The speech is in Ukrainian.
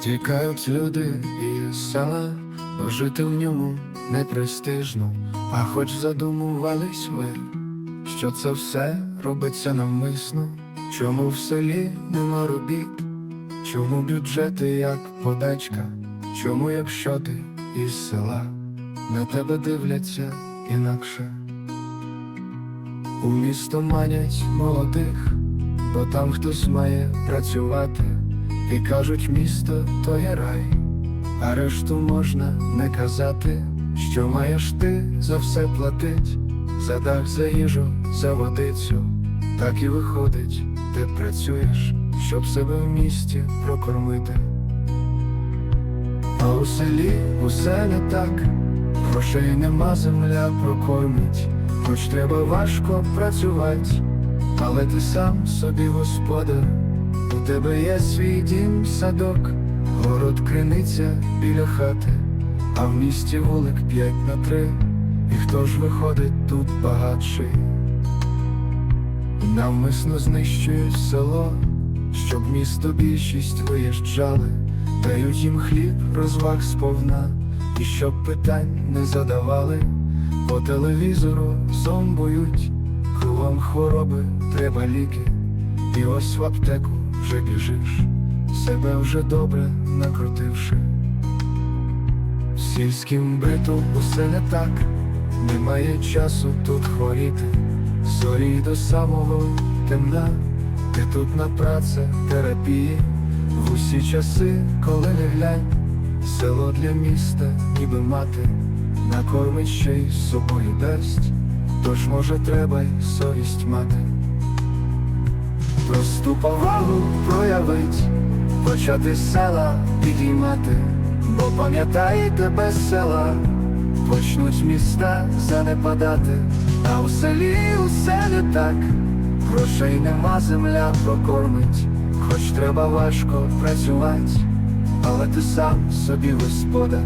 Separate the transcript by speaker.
Speaker 1: Тікають люди із села, бо жити в ньому не престижно, а хоч задумувались ви, що це все робиться навмисно, чому в селі нема робіт, чому бюджети як подачка, чому, якщо ти із села, на тебе дивляться інакше. У місто манять молодих, бо там хтось має працювати, і кажуть, місто то є рай, а решту можна не казати, що маєш ти за все платить, за дах, за їжу, за водицю, так і виходить, ти працюєш, щоб себе в місті прокормити. А у селі усе не так, грошей нема, земля прокормить, хоч треба важко працювати, але ти сам собі господар, тебе є свій дім, садок, город криниця біля хати, а в місті вулик п'ять на три, і хто ж виходить тут багатший? Навмисно знищують село, щоб місто більшість виїжджали, дають їм хліб, розваг сповна, і щоб питань не задавали, по телевізору зомбують, кругом хвороби треба ліки, і ось в аптеку вже біжиш, себе вже добре накрутивши. В сільськім бриту усе не так, немає часу тут хворіти, зорі до самого темна, де тут на праця терапії, в усі часи, коли не глянь, село для міста, ніби мати, накормить ще й собою дасть, тож може треба й совість мати. Просту повагу проявить, почати села підіймати, бо пам'ятаєте без села, почнуть міста занепадати, а у селі усе не так, грошей нема, земля прокормить, хоч треба важко працювати, але ти сам собі господар.